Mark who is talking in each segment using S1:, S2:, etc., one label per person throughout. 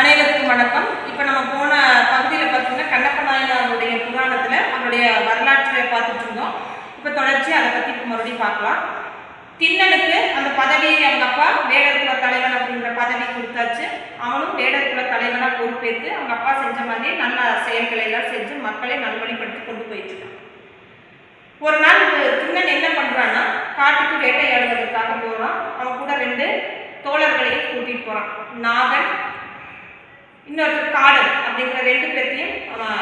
S1: அனைவருக்கும் வணக்கம். இப்போ நம்ம போன பகுதியில் பார்த்தீங்கன்னா கண்ணப்ப நாயனாருடைய புராணத்தில் அவருடைய வரலாற்றை பார்த்துட்டு இருந்தோம். இப்போ தொடர்ச்சி அதை பற்றி இப்போ மறுபடியும் பார்க்கலாம். திண்ணனுக்கு அந்த பதவியை அவங்க அப்பா வேடர் குல தலைவன் அப்படிங்கிற பதவி கொடுத்தாச்சு. அவனும் வேடர் குல தலைவனாக பொறுப்பேற்று அவங்க அப்பா செஞ்ச மாதிரியே நல்ல செயல்களை எல்லாம் செஞ்சு மக்களை நல்வழிப்படுத்தி கொண்டு போயிட்டுருக்கான் ஒரு நாள் இந்த திண்ணன் என்ன பண்ணுறான்னா காட்டுக்கு வேட்டையாடுவதற்காக போகிறான் அவன் கூட ரெண்டு தோழர்களையும் கூட்டிகிட்டு போகிறான் நாகன் இன்னொருத்தர் காடல் அப்படிங்கிற ரெண்டு பேர்த்தையும் அவன்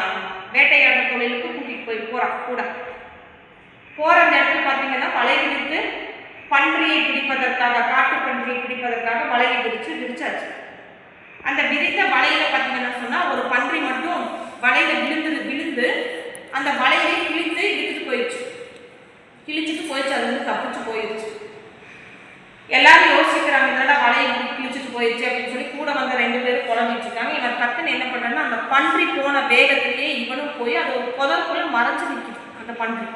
S1: வேட்டையாடுற தொழிலுக்கு கூட்டிகிட்டு போய் போகிறான் கூட. போகிற அந்த இடத்துல பார்த்தீங்கன்னா வலை விரித்து பன்றியை பிடிப்பதற்காக காட்டு பன்றியை பிடிப்பதற்காக வலையை விரித்து விரிச்சாச்சு. அந்த விரித்த வலையில பார்த்தீங்கன்னா சொன்னால் ஒரு பன்றி மட்டும் வலையில விழுந்து விழுந்து அந்த வலையை கிழித்து இழுத்துட்டு போயிடுச்சு. கிழிச்சிட்டு போயிடுச்சு அது வந்து தப்பிச்சு போயிடுச்சு. எல்லாரும் யோசிக்கிறாங்க என்னடா வலையை கிழிச்சிட்டு போயிடுச்சு அப்படின்னு சொல்லி கூட வந்த ரெண்டு பேரும் குழம்பிட்டு இருக்காங்க இவன் டக்குன்னு என்ன பண்றான்னா அந்த பன்றி போன வேகத்திலேயே இவனும் போய் அது ஒரு புதற்குள்ள மறைஞ்சு நிற்குது அந்த பன்றி.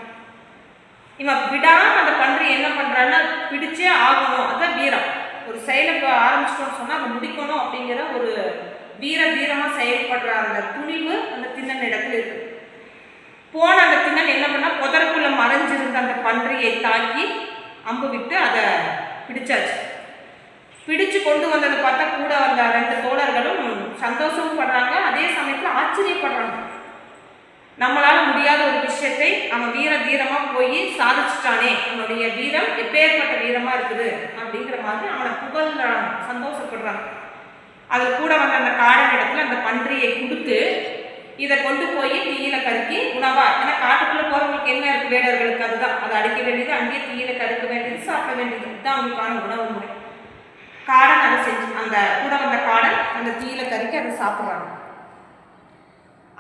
S1: இவன் விடாமல் அந்த பன்றி என்ன பண்ணுறான்னா பிடிச்சே ஆகணும் அதுதான் வீரம். ஒரு செயலை ஆரம்பிச்சிட்டோம்னு சொன்னால் அதை முடிக்கணும் அப்படிங்கிற ஒரு வீர வீரமாக செயல்படுற அந்த துணிவு அந்த திண்ணன் இடத்துல இருக்கு. போன அந்த திண்ணன் என்ன பண்ணால் புதருக்குள்ள மறைஞ்சிருந்த அந்த பன்றியை தாக்கி அம்பு விட்டு அதை பிடிச்சாச்சு. பிடிச்சு கொண்டு வந்ததை பார்த்தா கூட வந்த ரெண்டு தோழர்களும் சந்தோஷமும் படுறாங்க. அதே சமயத்தில் ஆச்சரியப்படுறாங்க. நம்மளால் முடியாத ஒரு விஷயத்தை அவன் வீர தீரமாக போய் சாதிச்சிட்டானே. அவனுடைய வீரம் எப்பேற்பட்ட வீரமாக இருக்குது அப்படிங்கிற மாதிரி அவனை புகழ்றாங்க சந்தோஷப்படுறாங்க. அது கூட வந்த அந்த காடன் இடத்துல அந்த பன்றியை கொடுத்து இதை கொண்டு போய் தீயில கருக்கி உணவா. ஏன்னா காட்டுக்குள்ளே போகிறவங்களுக்கு என்ன இருக்குது வேடர்களுக்கு அதுதான். அதை அடிக்க வேண்டியது அங்கேயே தீயில கருக்க வேண்டியது சாப்பிட வேண்டியது. இதுதான் அவங்களுக்கான உணவு முறை. காடன் அதை செஞ்சு அந்த கூட வந்த காடன் அந்த தீயில கறிக்கு அதை சாப்பிட்றாங்க.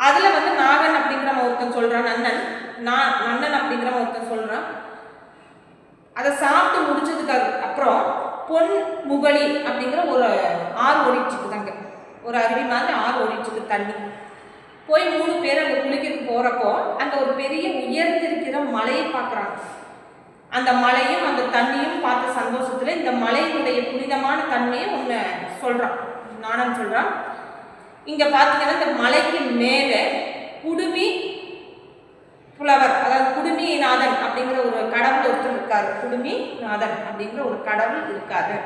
S1: அதுல வந்து நாகன் அப்படிங்கிற ஒருத்தன் சொல்றான் நன்னன் நான் நன்னன் அப்படிங்கிற ஒருத்தன் சொல்றான். அதை சாப்பிட்டு முடிச்சதுக்கு அப்புறம் பொன் முகலி அப்படிங்கிற ஒரு ஆறு ஓடிட்டு தாங்க. ஒரு அருவி மாதிரி ஆறு ஓடிட்டு தண்ணி போய் மூணு பேர் அங்கே குளிக்க போகிறப்போ அங்கே ஒரு பெரிய உயர்ந்திருக்கிற மலையை பார்க்குறாங்க. அந்த மலையும் அந்த தண்ணியும் பார்த்த சந்தோஷத்துல இந்த மலையினுடைய புனிதமான தன்மையை ஒன்று சொல்கிறான் நானும் சொல்கிறான் இங்கே பார்த்தீங்கன்னா இந்த மலைக்கு மேலே குடுமி புலவர் அதாவது குடுமிநாதன் அப்படிங்கிற ஒரு கடவுள் ஒருத்தர் இருக்காரு. குடுமி நாதன் அப்படிங்கிற ஒரு கடவுள் இருக்காரு.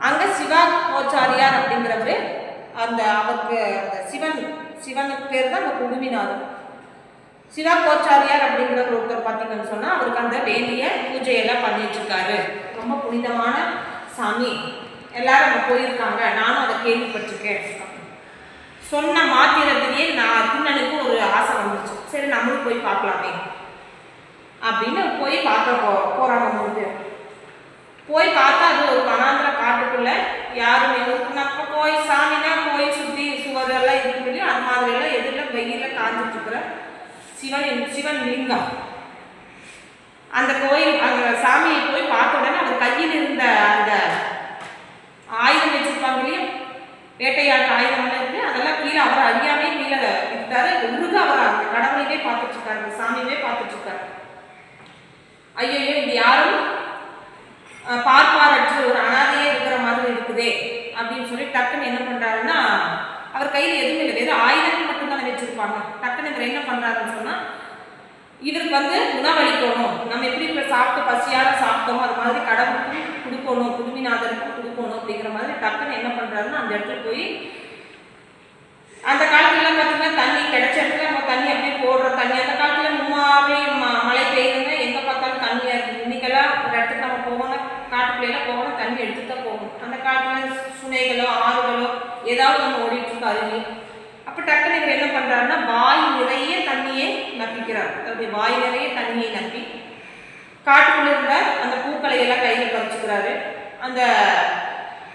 S1: அங்கே சிவா கோச்சாரியார் அப்படிங்கிறவர் அந்த அவருக்கு அந்த சிவன் சிவனுக்கு பேர் தான் அந்த குடுமிநாதன் சிவா கோச்சாரியார் அப்படிங்கிற ஒருத்தர் பார்த்தீங்கன்னு சொன்னால் அவருக்கு அந்த வேண்டிய பூஜையெல்லாம் பண்ணிட்டு இருக்காரு ரொம்ப புனிதமான சாமி. எல்லாரும் அங்கே போயிருக்காங்க. நானும் அதை கேள்விப்பட்டிருக்கேன். சொன்ன மாத்திரத்திலேயே நான் திண்ணனுக்கு ஒரு ஆசை வந்துச்சு சரி நம்மளும் போய் பார்க்கலாமே. அப்படின்னு போய் பார்க்க போ போகிறாங்க மூணு பேர். போய் பார்த்தா அது ஒரு வனாந்திர காட்டுக்குள்ள யாருமே நம்ம போய் சாமினா போய் சுற்றி சுவர் எல்லாம் அந்த அது மாதிரி எல்லாம் எதிரில் வெயிலில் காஞ்சிட்டு இருக்கிற சிவன் சிவன் லிங்கம். அந்த கோயில் அந்த சாமியை போய் பார்த்த உடனே அவர் கையில் இருந்த அந்த ஆயுதம் வச்சிருப்பாங்க இல்லையா? வேட்டையாடுற ஆயுதம்லாம் இருக்கு. அதெல்லாம் கீழே அவர் அறியாமே கீழே இருக்காரு உருக அவர் அந்த கடவுளையே பார்த்துட்டு இருக்காரு அந்த சாமியவே பார்த்துட்டு இருக்காரு ஐயோ இது யாரும் பார்ப்பாரற்று. ஒரு அனாதையே இருக்கிற மாதிரி இருக்குதே அப்படின்னு சொல்லி டக்குன்னு என்ன பண்றாருன்னா அவர் கையில் எதுவுமே இல்லை. வெறும் ஆயுதங்கள் மட்டும்தானே வச்சிருப்பாங்க. இவர் என்ன பண்ணுறாருன்னு சொன்னால் இவருக்கு வந்து உணவளிக்கணும். நம்ம எப்படி இப்போ சாப்பிட்டு பசியார சாப்பிட்டோமோ அது மாதிரி கடவுளுக்கும் கொடுக்கணும் குடுமிநாதருக்கும் கொடுக்கணும் அப்படிங்கிற மாதிரி டக்குன்னு என்ன பண்ணுறாருன்னா அந்த இடத்துல போய் அந்த காலத்துலலாம் பார்த்தீங்கன்னா தண்ணி கிடைச்ச இடத்துல நம்ம தண்ணி அப்படியே போடுற தண்ணி. அந்த காலத்தில் மும்மாவே ம- மழை பெய்யுதுன்னா எங்கே பார்த்தாலும் தண்ணியாக இருக்குது இன்றைக்கெல்லாம் ஒரு இடத்துக்கு நம்ம போகணும் காட்டுக்குள்ளெல்லாம் போகணும் தண்ணி எடுத்து தான் போகணும். அந்த காலத்தில் சுனைகளோ ஆறுகளோ ஏதாவது நம்ம ஓடிட்டு அருவி அப்போ டக்குன்னு இவர் என்ன பண்ணுறாருன்னா வாய் நிறைய தண்ணியை நப்பிக்கிறார். அதாவது வாய் நிறைய தண்ணியை நப்பி காட்டுக்குள்ள இருந்த அந்த பூக்களை எல்லாம் கையில் பறிச்சுக்கிறாரு. அந்த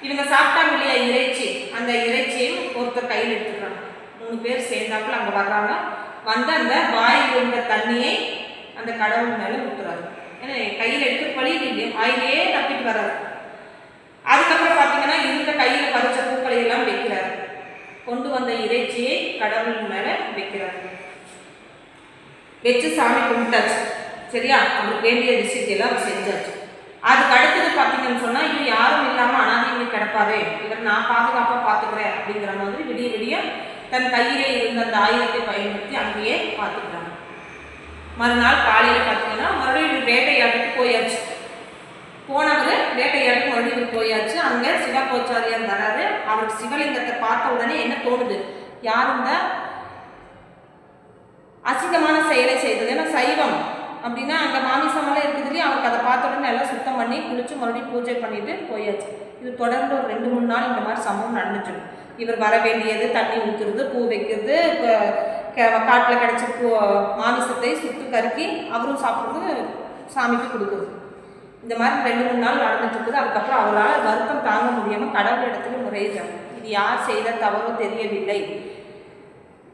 S1: இவங்க சாப்பிட்டாங்க இல்லையா இறைச்சி. அந்த இறைச்சியும் ஒருத்தர் கையில் எடுத்துக்கிறாங்க. மூணு பேர் சேர்ந்தாப்புல அங்கே வர்றாங்க. வந்து அந்த வாயில் இருந்த தண்ணியை அந்த கடவுள் மேலே ஊற்றுறாரு ஏன்னா கையில் எடுத்து பழி இல்லையா வாயிலே தப்பிட்டு வர்றாரு. அதுக்கப்புறம் பார்த்தீங்கன்னா இருந்த கையில் பறிச்ச பூக்களை எல்லாம் வைக்கிறாரு. கொண்டு வந்த இறைச்சியை கடவுள் மேலே வைக்கிறார். வச்சு சாமி கும்பிட்டாச்சு. சரியா? அவருக்கு வேண்டிய விஷயத்தையெல்லாம் அவர் செஞ்சாச்சு. அதுக்கு அடுத்தது பார்த்தீங்கன்னு சொன்னால் இவர் யாரும் இல்லாமல் அனாதையுமே கிடப்பாரு. இவர் நான் பாதுகாப்பாக பார்த்துக்கிறேன் அப்படிங்கிற மாதிரி விடிய விடிய தன் கையிலே இருந்த அந்த ஆயுதத்தை பயன்படுத்தி அங்கேயே பார்த்துக்கிறாங்க. மறுநாள் காலையில் பார்த்தீங்கன்னா மறுபடியும் வேட்டையாட்டுக்கு போயாச்சு. போனவர் வேட்டையாட்டுக்கு மறுபடியும் போயாச்சு. அங்கே சிவகோச்சாரியார் வராரு. அவருக்கு சிவலிங்கத்தை பார்த்த உடனே போகுது. யார் இந்த அசிங்கமான செயலை செய்தது. ஏன்னா சைவம் அப்படின்னா அங்கே மாமிசமெல்லாம் இருக்குது இல்லையா? அவருக்கு அதை பார்த்த உடனே எல்லாம் சுத்தம் பண்ணி குளிச்சு மறுபடியும் பூஜை பண்ணிட்டு போயாச்சு. இது தொடர்ந்து ஒரு ரெண்டு மூணு நாள் இந்த மாதிரி சம்பவம் நடந்துச்சு. இவர் வர வேண்டியது தண்ணி ஊற்றுறது பூ வைக்கிறது காட்டில் கிடச்ச பூ மாமிசத்தை சுற்று கருக்கி அவரும் சாப்பிட்றது சாமிக்கு கொடுக்குறது. இந்த மாதிரி ரெண்டு மூணு நாள் நடந்துட்டு இருக்குது அதுக்கப்புறம் அவளால் வருத்தம் தாங்க முடியாமல் கடவுள் இடத்துல முறையிடுறாங்க. இது யார் செய்த தவறோ தெரியவில்லை.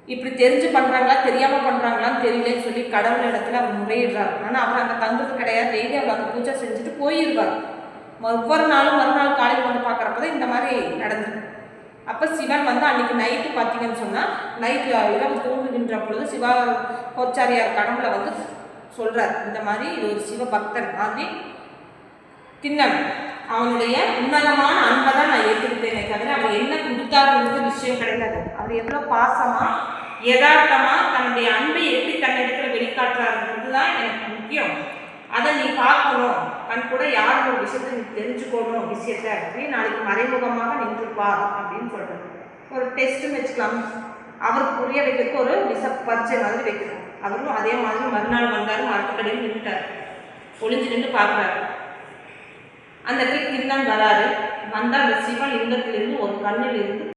S1: இப்படி தெரிஞ்சு பண்ணுறாங்களா தெரியாமல் பண்ணுறாங்களான்னு தெரியலன்னு சொல்லி கடவுள் இடத்துல அவர் முறையிடுறாரு. ஆனால் அவர் அங்கே தங்குறது கிடையாது. டெய்லி அவர் அங்கே பூஜை செஞ்சுட்டு போயிருவார். ஒவ்வொரு நாளும் மறுநாள் காலையில் வந்து பார்க்குறப்ப தான் இந்த மாதிரி நடந்திருக்கு. அப்போ சிவன் வந்து அன்றைக்கி நைட்டு பார்த்தீங்கன்னு சொன்னால் நைட்டு இரவு தூங்குகின்ற பொழுது சிவா கோச்சாரியார் கடவுளை வந்து சொல்கிறார் இந்த மாதிரி இது ஒரு சிவ பக்தன் மாதிரி திண்ணன் அவனுடைய உன்னதமான அன்பை தான் நான் ஏற்றுக்கிட்டேனே தவிர அவர் என்ன கொடுத்தாருங்கிறது விஷயம் கிடையாது. அவர் எவ்வளோ பாசமாக யதார்த்தமாக தன்னுடைய அன்பை எப்படி தன்னிடத்துல வெளிக்காட்டுறாருன்றது தான் எனக்கு முக்கியம். அதை நீ பார்க்கணும். கண் கூட யார் ஒரு விஷயத்தை நீ தெரிஞ்சுக்கணும் விஷயத்த. அப்படின்னு நாளைக்கு மறைமுகமாக நின்றுப்பா அப்படின்னு சொல்கிறேன் ஒரு டெஸ்ட்டும் வச்சுக்கலாம். அவருக்கு புரிய வைக்கிறதுக்கு ஒரு விச பரிச்சை மாதிரி வைக்கிறோம் அவரும் அதே மாதிரி மறுநாள் வந்தார் மரத்துக்கடையில் நின்றுட்டார் ஒளிஞ்சு நின்று பார்க்குறாரு. அந்த இடத்துக்கு கிண்ணன் வராரு வந்தால் அந்த சிவலிங்கத்திலிருந்து ஒரு கண்ணில் இருந்து